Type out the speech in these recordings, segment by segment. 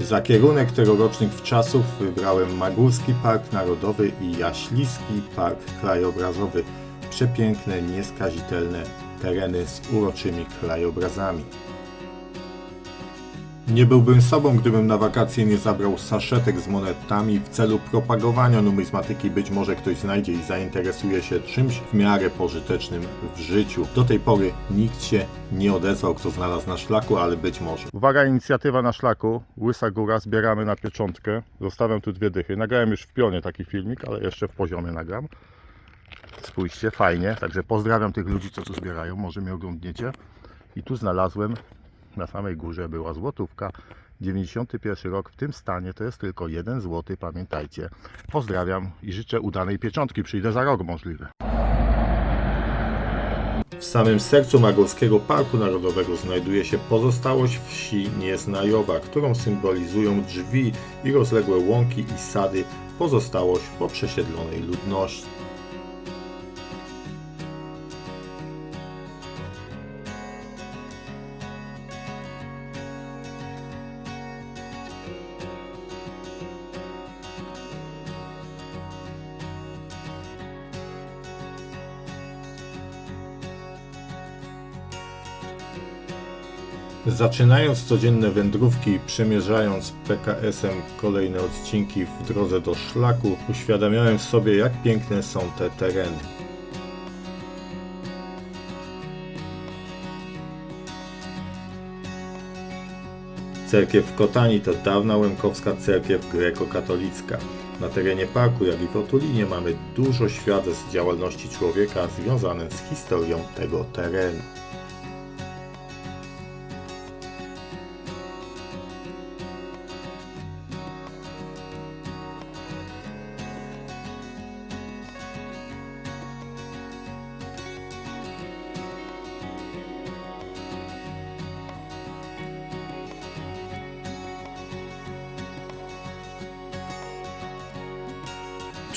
Za kierunek tegorocznych wczasów wybrałem Magórski Park Narodowy i Jaśliski Park Krajobrazowy. Przepiękne, nieskazitelne tereny z uroczymi krajobrazami. Nie byłbym sobą, gdybym na wakacje nie zabrał saszetek z monetami w celu propagowania numizmatyki. Być może ktoś znajdzie i zainteresuje się czymś w miarę pożytecznym w życiu. Do tej pory nikt się nie odezwał, kto znalazł na szlaku, ale być może. Uwaga, inicjatywa na szlaku. Łysa Góra, zbieramy na pieczątkę. Zostawiam tu dwie dychy. Nagrałem już w pionie taki filmik, ale jeszcze w poziomie nagram. Spójrzcie, fajnie. Także pozdrawiam tych ludzi, co tu zbierają. Może mnie oglądniecie. I tu znalazłem na samej górze była złotówka. 91 rok w tym stanie to jest tylko 1 złoty, pamiętajcie. Pozdrawiam i życzę udanej pieczątki. Przyjdę za rok możliwe. W samym sercu Magórskiego Parku Narodowego znajduje się pozostałość wsi Nieznajowa, którą symbolizują drzwi i rozległe łąki i sady, pozostałość po przesiedlonej ludności. Zaczynając codzienne wędrówki, przemierzając PKS-em kolejne odcinki w drodze do szlaku, uświadamiałem sobie, jak piękne są te tereny. Cerkiew w Kotani to dawna łemkowska cerkiew grekokatolicka. Na terenie parku, jak i w Otulinie mamy dużo świadectw działalności człowieka związanych z historią tego terenu.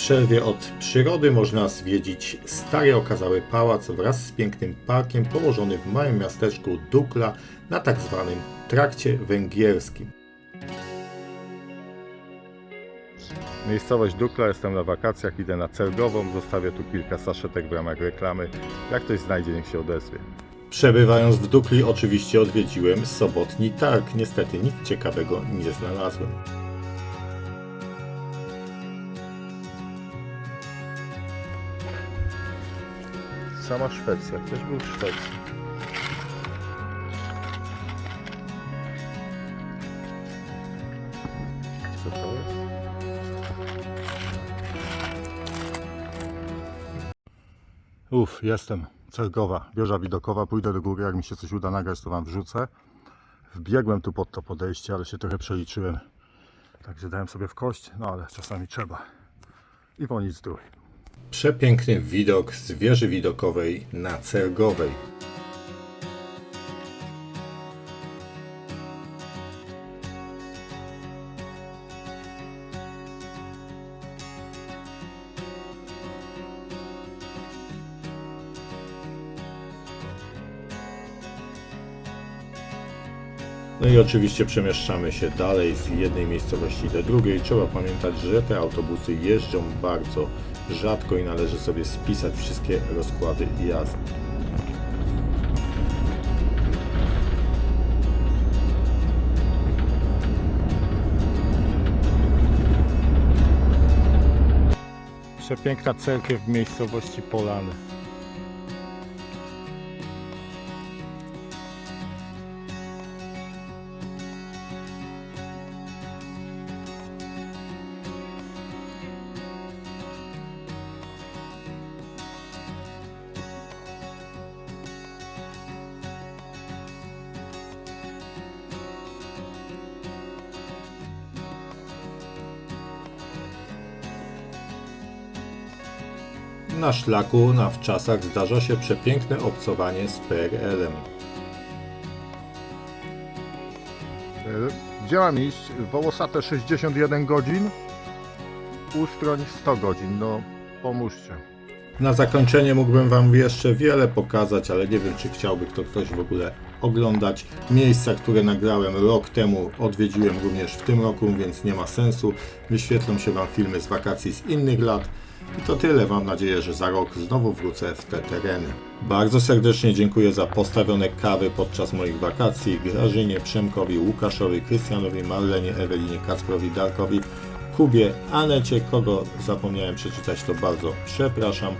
Przerwie od przyrody można zwiedzić stary okazały pałac wraz z pięknym parkiem położony w małym miasteczku Dukla na tak zwanym trakcie węgierskim. Miejscowość Dukla, jestem na wakacjach, idę na Cergową, zostawię tu kilka saszetek w ramach reklamy. Jak ktoś znajdzie, niech się odezwie. Przebywając w Dukli oczywiście odwiedziłem sobotni targ. Niestety nic ciekawego nie znalazłem. Sama Szwecja. Ktoś był w Szwecji. Co to jest? Uff, jestem. Cergowa, wieża widokowa. Pójdę do góry, jak mi się coś uda nagrać, to Wam wrzucę. Wbiegłem tu pod to podejście, ale się trochę przeliczyłem. Także dałem sobie w kość, no ale czasami trzeba. I po nic zdrój. Przepiękny widok z wieży widokowej na Cergowej. No i oczywiście przemieszczamy się dalej z jednej miejscowości do drugiej. Trzeba pamiętać, że te autobusy jeżdżą bardzo rzadko i należy sobie spisać wszystkie rozkłady jazdy. Przepiękna cerkiew w miejscowości Polany. Na szlaku na wczasach zdarza się przepiękne obcowanie z PRL-em. Gdzie mam iść? Wołosate 61 godzin, Ustroń 100 godzin, no pomóżcie. Na zakończenie mógłbym Wam jeszcze wiele pokazać, ale nie wiem, czy chciałby to ktoś w ogóle oglądać. Miejsca, które nagrałem rok temu, odwiedziłem również w tym roku, więc nie ma sensu. Wyświetlą się Wam filmy z wakacji z innych lat. I to tyle. Mam nadzieję, że za rok znowu wrócę w te tereny. Bardzo serdecznie dziękuję za postawione kawy podczas moich wakacji Grażynie, Przemkowi, Łukaszowi, Krystianowi, Marlenie, Ewelinie, Kacprowi, Darkowi, Kubie, Anecie, kogo zapomniałem przeczytać, to bardzo przepraszam.